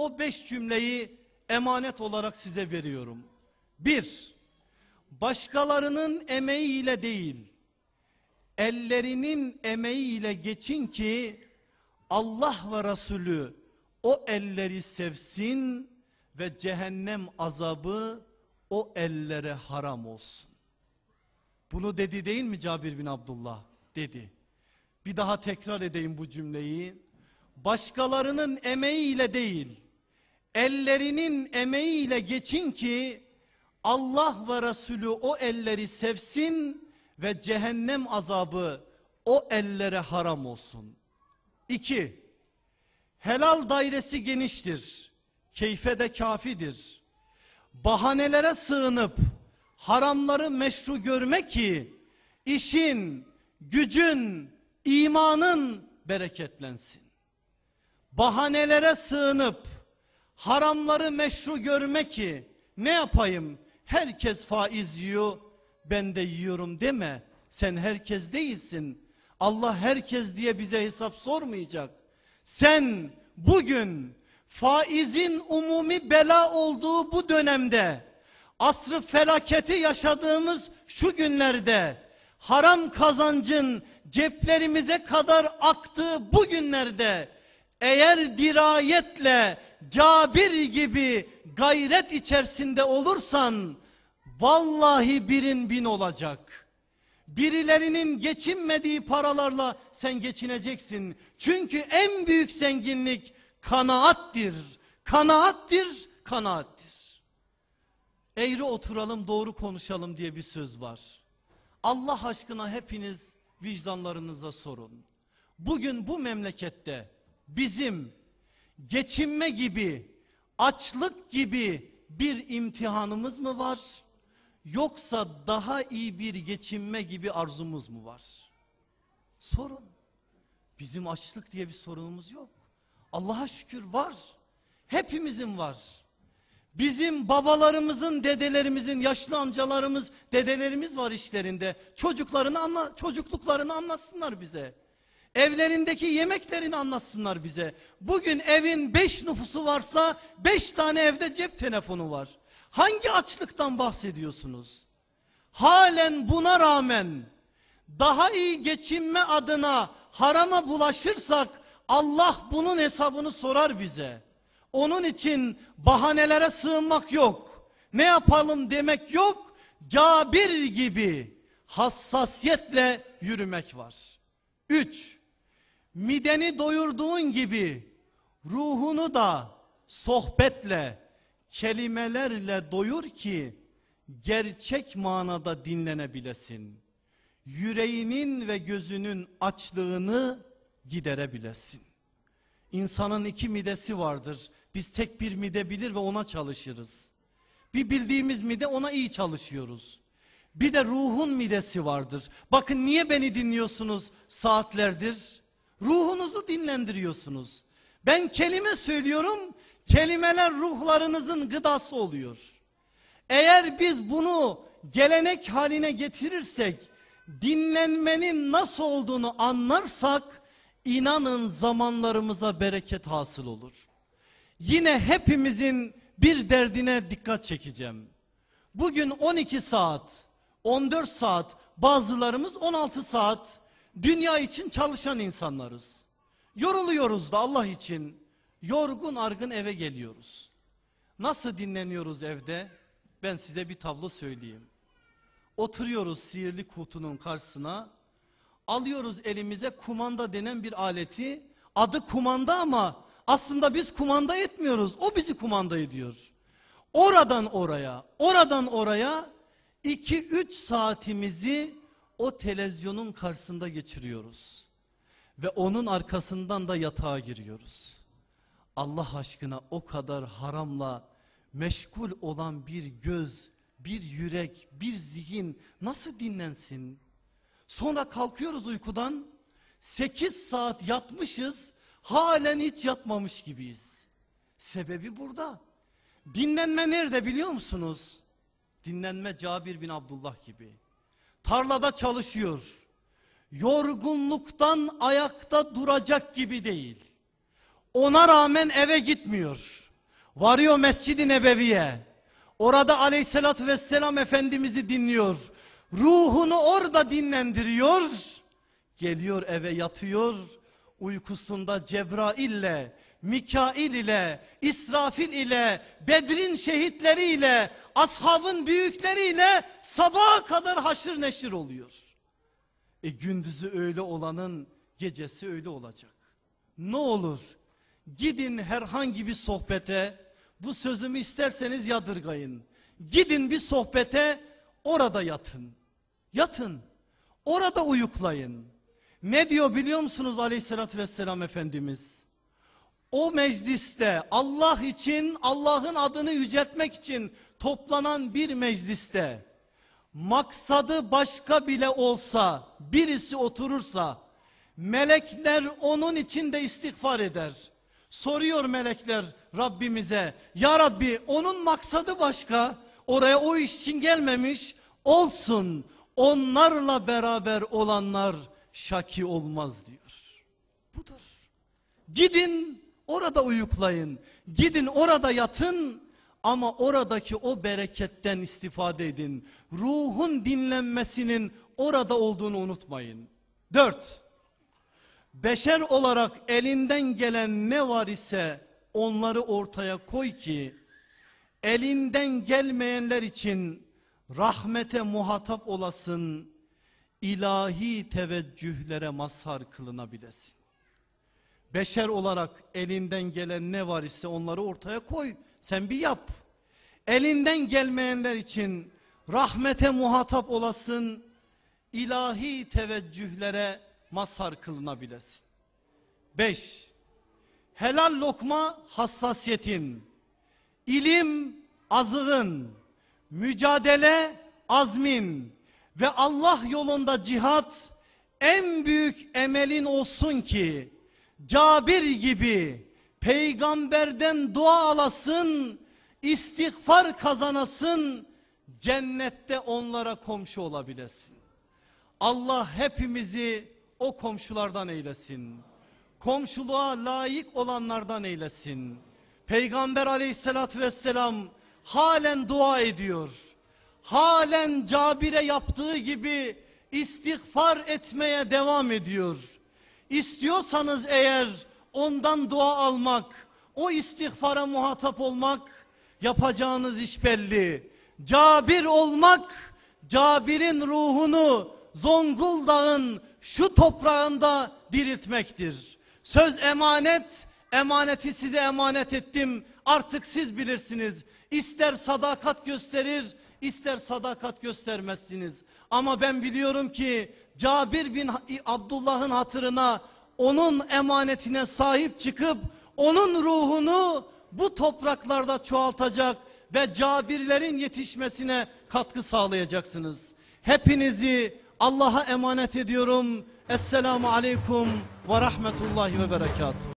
O beş cümleyi emanet olarak size veriyorum. Bir, başkalarının emeğiyle değil, ellerinin emeğiyle geçin ki Allah ve Resulü o elleri sevsin ve cehennem azabı o ellere haram olsun. Bunu dedi değil mi Cabir bin Abdullah? Dedi. Bir daha tekrar edeyim bu cümleyi. Başkalarının emeğiyle değil, ellerinin emeğiyle geçin ki Allah ve Resulü o elleri sevsin ve cehennem azabı o ellere haram olsun. İki, helal dairesi geniştir, keyfe de kafidir. Bahanelere sığınıp haramları meşru görme ki işin, gücün, imanın bereketlensin. Bahanelere sığınıp haramları meşru görme ki ne yapayım? Herkes faiz yiyor, ben de yiyorum deme. Sen herkes değilsin. Allah herkes diye bize hesap sormayacak. Sen bugün faizin umumi bela olduğu bu dönemde asrı felaketi yaşadığımız şu günlerde haram kazancın ceplerimize kadar aktığı bu günlerde eğer dirayetle Cabir gibi gayret içerisinde olursan vallahi birin bin olacak. Birilerinin geçinmediği paralarla sen geçineceksin. Çünkü en büyük zenginlik kanaattir. Kanaattir, kanaattir. Eğri oturalım, doğru konuşalım diye bir söz var. Allah aşkına hepiniz vicdanlarınıza sorun. Bugün bu memlekette bizim geçinme gibi, açlık gibi bir imtihanımız mı var? Yoksa daha iyi bir geçinme gibi arzumuz mu var? Sorun. Bizim açlık diye bir sorunumuz yok. Allah'a şükür var. Hepimizin var. Bizim babalarımızın, dedelerimizin, yaşlı amcalarımız, dedelerimiz var işlerinde. Çocuklarını anla, çocukluklarını anlatsınlar bize. Evlerindeki yemeklerini anlatsınlar bize. Bugün evin beş nüfusu varsa beş tane evde cep telefonu var. Hangi açlıktan bahsediyorsunuz? Halen buna rağmen daha iyi geçinme adına harama bulaşırsak Allah bunun hesabını sorar bize. Onun için bahanelere sığınmak yok. Ne yapalım demek yok. Cabir gibi hassasiyetle yürümek var. Üç, mideni doyurduğun gibi ruhunu da sohbetle, kelimelerle doyur ki gerçek manada dinlenebilesin. Yüreğinin ve gözünün açlığını giderebilesin. İnsanın iki midesi vardır. Biz tek bir mide bilir ve ona çalışırız. Bir bildiğimiz mide ona iyi çalışıyoruz. Bir de ruhun midesi vardır. Bakın niye beni dinliyorsunuz saatlerdir? Ruhunuzu dinlendiriyorsunuz. Ben kelime söylüyorum, kelimeler ruhlarınızın gıdası oluyor. Eğer biz bunu gelenek haline getirirsek, dinlenmenin nasıl olduğunu anlarsak, inanın zamanlarımıza bereket hasıl olur. Yine hepimizin bir derdine dikkat çekeceğim. Bugün 12 saat, 14 saat, bazılarımız 16 saat dünya için çalışan insanlarız. Yoruluyoruz da Allah için. Yorgun argın eve geliyoruz. Nasıl dinleniyoruz evde? Ben size bir tablo söyleyeyim. Oturuyoruz sihirli kutunun karşısına. Alıyoruz elimize kumanda denen bir aleti. Adı kumanda ama aslında biz kumanda etmiyoruz. O bizi kumanda ediyor. Oradan oraya, oradan oraya 2-3 saatimizi o televizyonun karşısında geçiriyoruz. Ve onun arkasından da yatağa giriyoruz. Allah aşkına o kadar haramla meşgul olan bir göz, bir yürek, bir zihin nasıl dinlensin? Sonra kalkıyoruz uykudan 8 saat yatmışız halen hiç yatmamış gibiyiz. Sebebi burada. Dinlenme nerede biliyor musunuz? Dinlenme Cabir bin Abdullah gibi. Tarlada çalışıyor. Yorgunluktan ayakta duracak gibi değil. Ona rağmen eve gitmiyor. Varıyor Mescid-i Nebevi'ye. Orada aleyhissalatü vesselam Efendimiz'i dinliyor. Ruhunu orada dinlendiriyor. Geliyor eve yatıyor. Uykusunda Cebrail ile, Mikail ile, İsrafil ile, Bedir'in şehitleriyle, ashabın büyükleriyle sabaha kadar haşır neşir oluyor. E gündüzü öyle olanın gecesi öyle olacak. Ne olur gidin herhangi bir sohbete bu sözümü isterseniz yadırgayın. Gidin bir sohbete orada yatın. Yatın. Orada uyuklayın. Ne diyor biliyor musunuz aleyhissalatü vesselam Efendimiz? O mecliste Allah için Allah'ın adını yüceltmek için toplanan bir mecliste maksadı başka bile olsa birisi oturursa melekler onun için de istiğfar eder. Soruyor melekler Rabbimize ya Rabbi onun maksadı başka oraya o iş için gelmemiş olsun onlarla beraber olanlar şaki olmaz diyor. Budur. Gidin orada uyuklayın. Gidin orada yatın ama oradaki o bereketten istifade edin. Ruhun dinlenmesinin orada olduğunu unutmayın. Dört. Beşer olarak elinden gelen ne var ise onları ortaya koy ki elinden gelmeyenler için rahmete muhatap olasın ilahi teveccühlere mazhar kılınabilesin. Beşer olarak elinden gelen ne var ise onları ortaya koy. Sen bir yap. Elinden gelmeyenler için rahmete muhatap olasın. ilahi teveccühlere mazhar kılınabilesin. Beş. Helal lokma hassasiyetin. ilim azığın. Mücadele azmin. Ve Allah yolunda cihat en büyük emelin olsun ki Cabir gibi peygamberden dua alasın, istiğfar kazanasın, cennette onlara komşu olabilesin. Allah hepimizi o komşulardan eylesin. Komşuluğa layık olanlardan eylesin. Peygamber aleyhissalatü vesselam halen dua ediyor. Halen Cabir'e yaptığı gibi istiğfar etmeye devam ediyor. İstiyorsanız eğer ondan dua almak, o istiğfara muhatap olmak yapacağınız iş belli. Cabir olmak, Cabir'in ruhunu Zonguldak'ın şu toprağında diriltmektir. Söz emanet, emaneti size emanet ettim. Artık siz bilirsiniz. İster sadakat gösterir, ister sadakat göstermezsiniz. Ama ben biliyorum ki Cabir bin Abdullah'ın hatırına onun emanetine sahip çıkıp onun ruhunu bu topraklarda çoğaltacak ve Cabirlerin yetişmesine katkı sağlayacaksınız. Hepinizi Allah'a emanet ediyorum. Esselamu Aleyküm ve Rahmetullahi ve Berekatuhu.